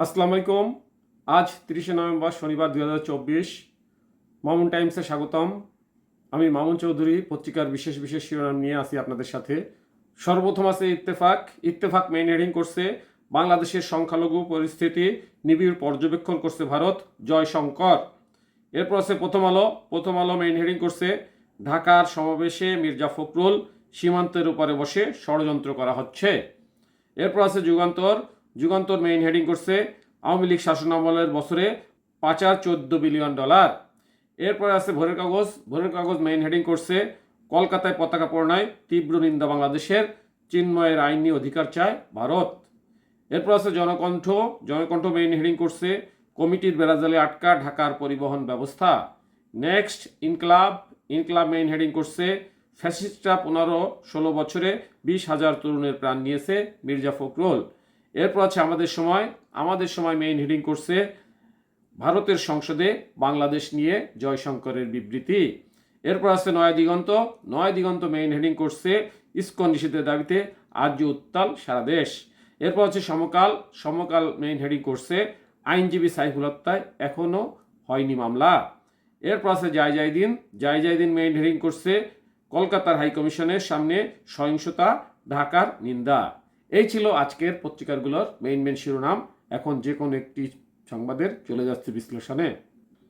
আসসালামু আলাইকুম। আজ তিরিশে নভেম্বর, শনিবার দুই হাজার চব্বিশ। মামুন টাইমসে স্বাগতম। আমি মামুন চৌধুরী, পত্রিকার বিশেষ বিশেষ শিরোনাম নিয়ে আসি আপনাদের সাথে। সর্বপ্রথম আছে ইত্তেফাক। ইত্তেফাক মেইন হেডিং করছে, বাংলাদেশের সংখ্যালঘু পরিস্থিতি, নিবিড় পর্যবেক্ষণ করছে ভারত জয়শঙ্কর এরপর আছে প্রথম আলো। প্রথম আলো মেইন হেডিং করছে, ঢাকার সমাবেশে মির্জা ফখরুল সীমান্তের উপরে বসে ষড়যন্ত্র করা হচ্ছে। এরপর আছে যুগান্তর। যুগান্তর মেইন হেডিং করছে আওয়ামী লীগ শাসনামলের বছরে পাচার চোদ্দ বিলিয়ন ডলার। এরপর আছে ভোরের কাগজ। ভোরের কাগজ মেইন হেডিং করছে কলকাতায় পতাকা পড়নায় তীব্র নিন্দা বাংলাদেশের। চিন্ময়ের আইনি অধিকার চায় ভারত। এরপর আছে জনকণ্ঠ। জনকণ্ঠ মেইন হেডিং করছে কমিটির বেড়াজালে আটকা ঢাকার পরিবহন ব্যবস্থা। Next, Inqilab. Inqilab main heading করছে ফ্যাসিস্টরা পনেরো ষোলো বছরে বিশ হাজার তরুণের প্রাণ নিয়েছে মির্জা ফখরুল। এরপর আছে আমাদের সময়। আমাদের সময় মেইন হেডিং করছে ভারতের সংসদে বাংলাদেশ নিয়ে জয়শঙ্করের বিবৃতি। এরপর আছে নয়া দিগন্ত। নয়া দিগন্ত মেইন হেডিং করছে ইস্কন নিষিদ্ধের দাবিতে আর্য উত্তাল সারা দেশ। এরপর আছে সমকাল। সমকাল মেইন হেডিং করছে আইনজীবী সাইফুল হত্যায় এখনও হয়নি মামলা। এরপর আছে জায় জায় দিন। জায় জায় দিন মেইন হেডিং করছে কলকাতার হাইকমিশনের সামনে সহিংসতা, ঢাকার নিন্দা। এই ছিল আজকের পত্রিকাগুলোর মেইন মেইন শিরোনাম। এখন যে কোনো একটি সংবাদের চলে যাচ্ছে বিশ্লেষণে।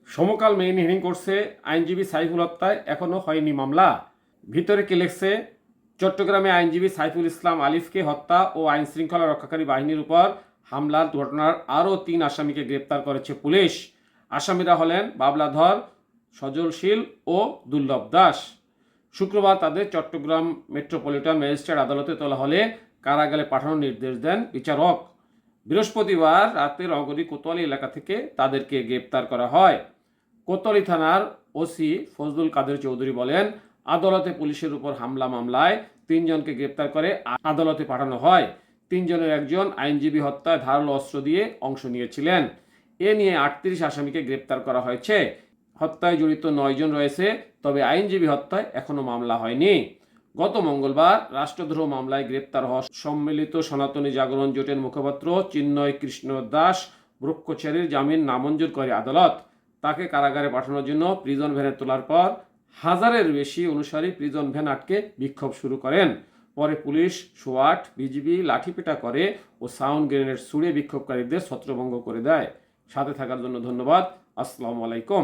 সমকাল মেইন হেডিং করছে আইনজীবী সাইফুল হত্যায় এখনও হয়নি মামলা। ভিতরে কে লেখছে? চট্টগ্রামে আইনজীবী সাইফুল ইসলাম আলিফকে হত্যা ও আইন শৃঙ্খলা রক্ষাকারী বাহিনীর উপর হামলার ঘটনার আরও তিন আসামিকে গ্রেপ্তার করেছে পুলিশ। আসামিরা হলেন বাবলাধর, সজলশীল ও দুর্লভ দাস। শুক্রবার তাদের চট্টগ্রাম মেট্রোপলিটন ম্যাজিস্ট্রেট আদালতে তোলা হলে কারাগারে পাঠানোর নির্দেশ দেন বিচারক। বৃহস্পতিবার রাতে রগরি কোতোয়ালি এলাকা থেকে তাদেরকে গ্রেপ্তার করা হয়। কোতোয়ালি থানার ওসি ফজলুল কাদের চৌধুরী বলেন, আদালতে পুলিশের উপর হামলা মামলায় তিনজনকে গ্রেপ্তার করে আদালতে পাঠানো হয়। তিনজনের একজন আইনজীবী হত্যায় ধারালো অস্ত্র দিয়ে অংশ নিয়েছিলেন। এ নিয়ে আটত্রিশ আসামিকে গ্রেপ্তার করা হয়েছে। হত্যায় জড়িত নয়জন রয়েছে, তবে আইনজীবী হত্যায় এখনও মামলা হয়নি। গত মঙ্গলবার রাষ্ট্রদ্রোহ মামলায় গ্রেপ্তার হওয়া সম্মিলিত সনাতনী জাগরণ জোটের মুখপাত্র চিন্ময় কৃষ্ণ দাস ব্রক্ষচারীর জামিন নামঞ্জুর করে আদালত। তাকে কারাগারে পাঠানোর জন্য প্রিজন ভ্যানে তোলার পর হাজারের বেশি অনুসারী প্রিজন ভ্যান আটকে বিক্ষোভ শুরু করেন। পরে পুলিশ সোয়াট, বিজিবি লাঠিপেটা করে ও সাউন্ড গ্রেনেড ছুড়ে বিক্ষোভকারীদের ছত্রভঙ্গ করে দেয়। সাথে থাকার জন্য ধন্যবাদ। আসসালামু আলাইকুম।